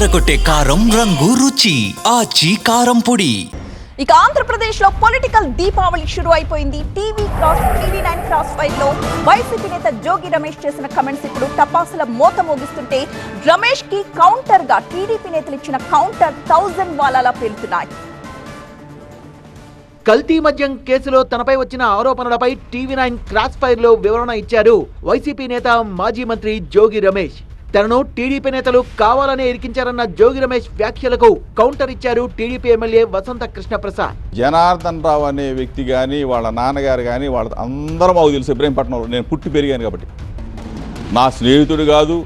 అదరగొట్టే కారం రంగు రుచి ఆచి కారం పొడి. ఇక ఆంధ్రప్రదేశ్లో పొలిటికల్ దీపావళి షురు అయిపోయింది. TV cross TV nine cross ఫైర్లో YCP నేత జోగి రమేష్ చేసిన కమెంట్స్ ఇప్పుడు టపాసుల మోత మోగిస్తుంటే రమేష్కి కౌంటర్గా టీడీపీ నేతలు ఇచ్చిన కౌంటర్ థౌజండ్ వాలాలా పేలుతున్నాయి. కల్తీ మద్యం కేసులో తనపై వచ్చిన ఆరోపణలపై టీవీ నైన్ క్రాస్ ఫైర్లో వివరణ ఇచ్చారు వైసీపీ నేత మాజీ మంత్రి జోగి రమేష్. తనను టీడీపీ నేతలు కావాలనే ఇరికించారన్న జోగి రమేష్ వ్యాఖ్యలకు కౌంటర్ ఇచ్చారు టీడీపీ ఎమ్మెల్యే వసంత కృష్ణప్రసాద్. జనార్దన్ రావు అనే వ్యక్తి కానీ వాళ్ళ నాన్నగారు కానీ వాళ్ళ అందరూ మాకు తెలుసు ఇబ్రహీంపట్నంలో నేను పుట్టి పెరిగాను కాబట్టి. నా స్నేహితుడు కాదు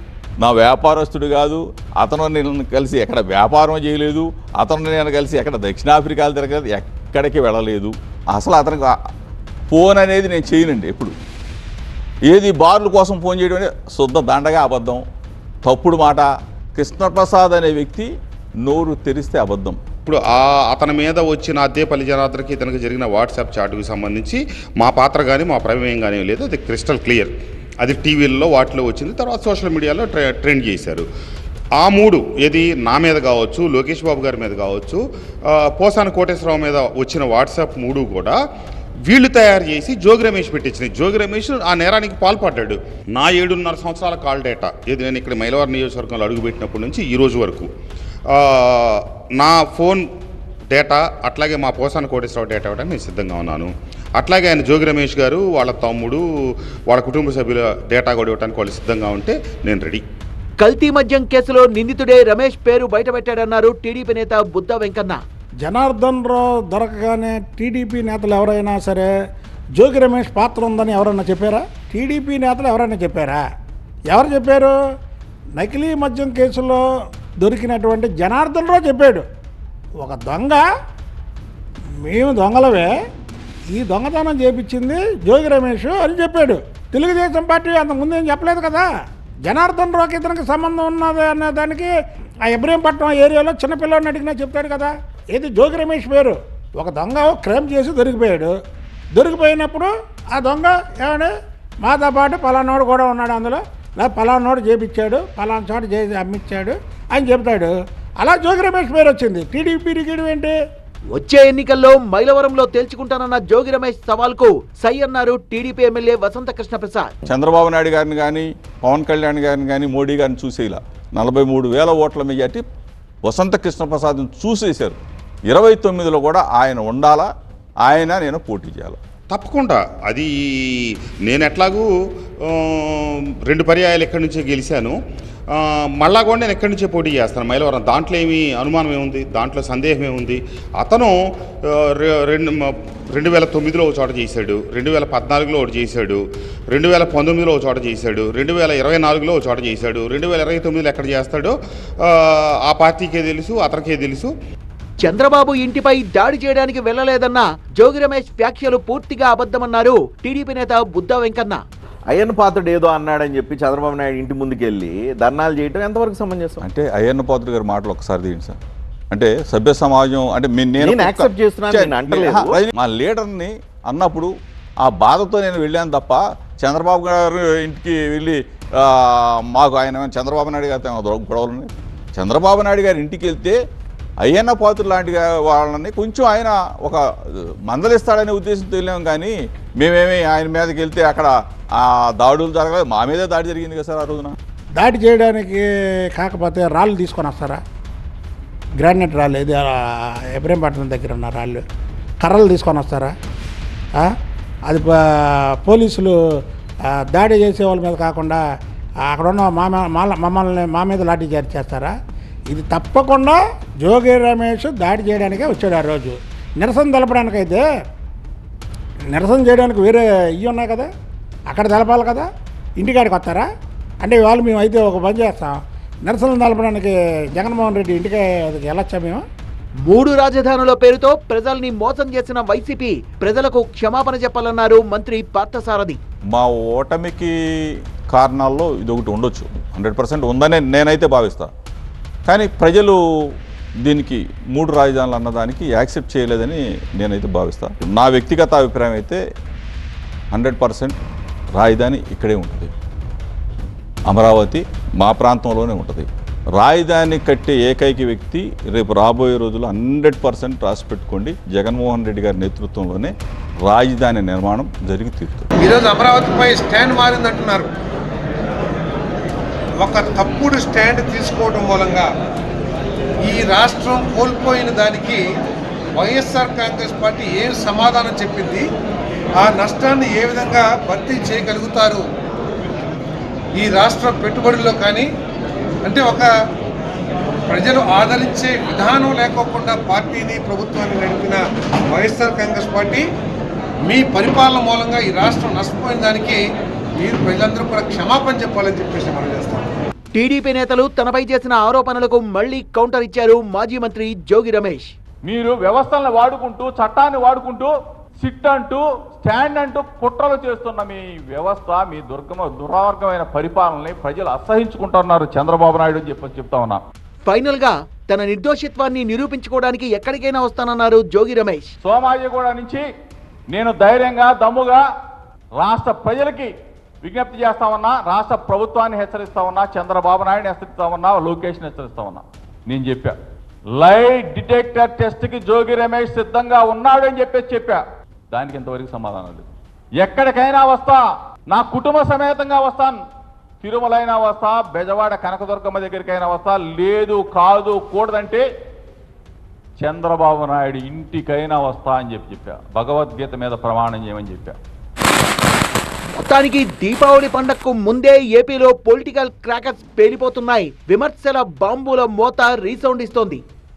నా వ్యాపారస్తుడు కాదు అతను నేను కలిసి ఎక్కడ వ్యాపారం చేయలేదు అతను నేను కలిసి ఎక్కడ దక్షిణాఫ్రికాలు తిరగలేదు ఎక్కడికి వెళ్ళలేదు. అసలు అతనికి ఫోన్ అనేది నేను చేయనండి ఎప్పుడు. ఏది బార్ల కోసం ఫోన్ చేయడం అనేది శుద్ధ దండగా అబద్ధం. తప్పుడు మాట. కృష్ణప్రసాద్ అనే వ్యక్తి నోరు తెరిస్తే అబద్ధం. ఇప్పుడు ఆ అతని మీద వచ్చిన అద్దేపల్లి జనార్దన్కి ఇతనికి జరిగిన వాట్సాప్ చాటుకు సంబంధించి మా పాత్ర కానీ మా ప్రమేయం కానీ లేదు. అది క్రిస్టల్ క్లియర్. అది టీవీల్లో వాటిలో వచ్చింది. తర్వాత సోషల్ మీడియాలో ట్రెండ్ చేశారు. ఆ మూడు ఏది నా మీద కావచ్చు లోకేష్ బాబు గారి మీద కావచ్చు పోసాని కోటేశ్వరరావు మీద వచ్చిన వాట్సాప్ మూడు కూడా వీళ్ళు తయారు చేసి జోగి రమేష్ పెట్టించింది జోగి రమేష్ ఆ నేరానికి పాల్పడ్డాడు. నా ఏడున్నర సంవత్సరాల కాల్ డేటా. ఇది నేను ఇక్కడ మైలవారి నియోజకవర్గంలో అడుగుపెట్టినప్పటి నుంచి ఈ రోజు వరకు. నా ఫోన్ డేటా అట్లాగే మా పోసాన కోటేశ్వరరావు డేటా ఇవ్వడానికి నేను సిద్ధంగా ఉన్నాను. అట్లాగే ఆయన జోగి రమేష్ గారు వాళ్ళ తమ్ముడు వాళ్ళ కుటుంబ సభ్యుల డేటా కూడా ఇవ్వడానికి వాళ్ళు సిద్ధంగా ఉంటే నేను రెడీ. కల్తీ మద్యం కేసులో నిందితుడే రమేష్ పేరు బయటపెట్టాడన్నారు టీడీపీ నేత బుద్ధ వెంకన్న. జనార్దన్ రావు దొరకగానే టీడీపీ నేతలు ఎవరైనా సరే జోగి రమేష్ పాత్ర ఉందని ఎవరైనా చెప్పారా? టీడీపీ నేతలు ఎవరైనా చెప్పారా? ఎవరు చెప్పారు? నకిలీ మద్యం కేసులో దొరికినటువంటి జనార్దన్ రావు చెప్పాడు. ఒక దొంగ మేము దొంగలవే ఈ దొంగతనం చేపించింది జోగి రమేష్ అని చెప్పాడు. తెలుగుదేశం పార్టీ అంతకుముందు ముందు ఏం చెప్పలేదు కదా? జనార్దన్ రావుకి ఇతనికి సంబంధం ఉన్నది అనే దానికి ఆ ఇబ్రహీంపట్నం ఏరియాలో చిన్నపిల్లని అడిగినా చెప్తాడు కదా. ఏది జోగి రమేష్ పేరు? ఒక దొంగ క్రైమ్ చేసి దొరికిపోయాడు. దొరికిపోయినప్పుడు ఆ దొంగ ఏమండి మాతో పాటు పలానాడు కూడా ఉన్నాడు అందులో. లేదా పలానాడు చేపించాడు పలానా చోట చేసి అమ్మిచ్చాడు అని చెప్తాడు. అలా జోగి రమేష్ పేరు వచ్చింది. టీడీపీ టికెట్ ఏంటి? వచ్చే ఎన్నికల్లో మైలవరంలో తేల్చుకుంటానన్న జోగి రమేష్ సవాల్కు సై అన్నారు టీడీపీ ఎమ్మెల్యే వసంత కృష్ణప్రసాద్. చంద్రబాబు నాయుడు గారిని కానీ పవన్ కళ్యాణ్ గారిని కానీ మోడీ గారిని చూసేలా నలభై మూడు వేల ఓట్ల మెజార్టీ వసంత కృష్ణప్రసాద్ని చూసేశారు. ఇరవై తొమ్మిదిలో కూడా ఆయన ఉండాలా? ఆయన నేను పోటీ చేయాలి? తప్పకుండా. అది నేను ఎట్లాగూ రెండు పర్యాయాలు ఎక్కడి నుంచే గెలిచాను. మళ్ళా కూడా నేను ఎక్కడి నుంచే పోటీ చేస్తాను. మైలవరం దాంట్లో ఏమి అనుమానం ఏముంది? దాంట్లో సందేహం ఏముంది? అతను రెండు రెండు వేల తొమ్మిదిలో ఒక చోట చేశాడు. రెండు వేల పద్నాలుగులో ఒకటి చేశాడు. రెండు వేల పంతొమ్మిదిలో ఒక చోట చేశాడు. రెండు వేల ఇరవై నాలుగులో ఒక చోట చేశాడు. రెండు వేల ఇరవై తొమ్మిదిలో ఎక్కడ చేస్తాడో ఆ పార్టీకే తెలుసు అతనికే తెలుసు. చంద్రబాబు ఇంటిపై దాడి చేయడానికి వెళ్ళలేదన్న జోగి రమేష్ వ్యాఖ్యలు పూర్తిగా అబద్ధమన్నారు టీడీపీ నేత బుద్ధ వెంకన్న. అయ్యన్న పాత్రుడు ఏదో అన్నాడని చెప్పి చంద్రబాబు నాయుడు ఇంటి ముందుకెళ్ళి ధర్నాలు చేయటం ఎంతవరకు సమంజసం? అంటే అయ్యన్న పాత్రుడు గారి మాటలు ఒకసారి తీయండి సార్. అంటే సభ్య సమాజం అంటే మీ- నేను accept చేస్తున్నాను, మా లీడర్ని అన్నప్పుడు ఆ బాధతో నేను వెళ్ళాను తప్ప చంద్రబాబు గారు ఇంటికి వెళ్ళి ఆ, మాకు ఆయన చంద్రబాబు నాయుడు గారితో గొడవలు ఉన్నాయి? చంద్రబాబు నాయుడు గారి ఇంటికి వెళ్తే అయ్యన్న పాత్రుడు లాంటి వాళ్ళని కొంచెం ఆయన ఒక మందలిస్తాడనే ఉద్దేశంతో వెళ్ళాం కానీ మేమేమి ఆయన మీదకి వెళ్తే అక్కడ ఆ దాడులు జరగలేదు. మా మీదే దాడి జరిగింది కదా సార్ ఆ రోజున? దాడి చేయడానికి కాకపోతే రాళ్ళు తీసుకొని వస్తారా? గ్రానైట్ రాళ్ళు ఇది ఎబ్రహీంపట్నం దగ్గర ఉన్న రాళ్ళు కర్రలు తీసుకొని వస్తారా? అది పోలీసులు దాడి చేసే వాళ్ళ మీద కాకుండా అక్కడ ఉన్న మా మమ్మల్ని మా మీద లాఠీ చార్జ్ చేస్తారా? ఇది తప్పకుండా జోగి రమేష్ దాడి చేయడానికే వచ్చాడు ఆ రోజు. నిరసన తెలపడానికైతే నిరసన చేయడానికి వేరే ఇవి ఉన్నాయి కదా? అక్కడ తెలపాలి కదా? ఇంటికాడికి వస్తారా? అంటే వాళ్ళు మేము అయితే ఒక పని చేస్తాం. నిరసన తెలపడానికి జగన్మోహన్ రెడ్డి ఇంటికి వెళ్ళొచ్చా మేము? మూడు రాజధానుల పేరుతో ప్రజల్ని మోసం చేసిన వైసీపీ ప్రజలకు క్షమాపణ చెప్పాలన్నారు మంత్రి పార్థసారథి మా ఓటమికి కారణాల్లో ఇది ఒకటి ఉండొచ్చు. హండ్రెడ్ పర్సెంట్ ఉందనే నేనైతే భావిస్తా. కానీ ప్రజలు దీనికి మూడు రాజధానులు అన్నదానికి యాక్సెప్ట్ చేయలేదని నేనైతే భావిస్తాను నా వ్యక్తిగత అభిప్రాయం అయితే హండ్రెడ్ పర్సెంట్ రాజధాని ఇక్కడే ఉంటుంది. అమరావతి మా ప్రాంతంలోనే ఉంటుంది. రాజధాని కట్టే ఏకైక వ్యక్తి రేపు రాబోయే రోజుల్లో హండ్రెడ్ పర్సెంట్ రాసి పెట్టుకోండి. జగన్మోహన్ రెడ్డి గారి నేతృత్వంలోనే రాజధాని నిర్మాణం జరిగి తీరుతుంది. ఈరోజు అమరావతిపై స్టాండ్ మారిందంటున్నారు. ఒక తప్పుడు స్టాండ్ తీసుకోవడం మూలంగా ఈ రాష్ట్రం కోల్పోయిన దానికి వైఎస్ఆర్ కాంగ్రెస్ పార్టీ ఏం సమాధానం చెప్పింది? ఆ నష్టాన్ని ఏ విధంగా భర్తీ చేయగలుగుతారు? ఈ రాష్ట్ర పెట్టుబడుల్లో కానీ అంటే ఒక ప్రజలు ఆదరించే విధానం లేకోకుండా పార్టీని ప్రభుత్వాన్ని నడిపిన వైఎస్ఆర్ కాంగ్రెస్ పార్టీ మీ పరిపాలన మూలంగా ఈ రాష్ట్రం నష్టపోయిన దానికి మీరు ప్రజలందరూ కూడా క్షమాపణ చెప్పాలని చెప్పేసి మనం చేస్తాం. టీడీపీ నేతలు తనపై చేసిన ఆరోపణలకు మళ్ళీ కౌంటర్ ఇచ్చారు మాజీ మంత్రి జోగి రమేష్. మీరు వ్యవస్థలను వాడుకుంటూ చట్టాన్ని వాడుకుంటూ సిట్ అంటూ స్టాండ్ అంటూ కుట్రలు చేస్తున్న మీ వ్యవస్థ మీ దుర్గమ దుర్మార్గమైన పరిపాలనని ప్రజలు అసహించుకుంటున్నారు చంద్రబాబు నాయుడు అని చెప్పి చెప్తా ఉన్నా. ఫైనల్గా తన నిర్దోషిత్వాన్ని నిరూపించుకోవడానికి ఎక్కడికైనా వస్తానన్నారు జోగి రమేష్. సోమాజిగూడ నుంచి నేను ధైర్యంగా దమ్ముగా రాష్ట్ర ప్రజలకి విజ్ఞప్తి చేస్తా ఉన్నా రాష్ట్ర ప్రభుత్వాన్ని హెచ్చరిస్తా ఉన్నా చంద్రబాబు నాయుడు హెచ్చరిస్తా ఉన్నా లోకేష్ని హెచ్చరిస్తా ఉన్నా. నేను చెప్పా. లై డిటెక్టర్ టెస్ట్కి జోగి రమేష్ సిద్ధంగా ఉన్నాడు అని చెప్పేసి చెప్పా. దానికి ఇంతవరకు సమాధానం లేదు. ఎక్కడికైనా వస్తా నా కుటుంబ సమేతంగా వస్తాను. తిరుమలైనా వస్తా బెజవాడ కనకదుర్గమ్మ దగ్గరికైనా వస్తా లేదు కాదు కూడదంటే చంద్రబాబు నాయుడు ఇంటికైనా వస్తా అని చెప్పి చెప్పా. భగవద్గీత మీద ప్రమాణం చేయమని చెప్పా. మొత్తానికి దీపావళి పండగకు ముందే ఏపీలో పొలిటికల్ క్రాకర్స్ పేలిపోతున్నాయి. విమర్శల బాంబుల మోత రీసౌండ్ ఇస్తోంది.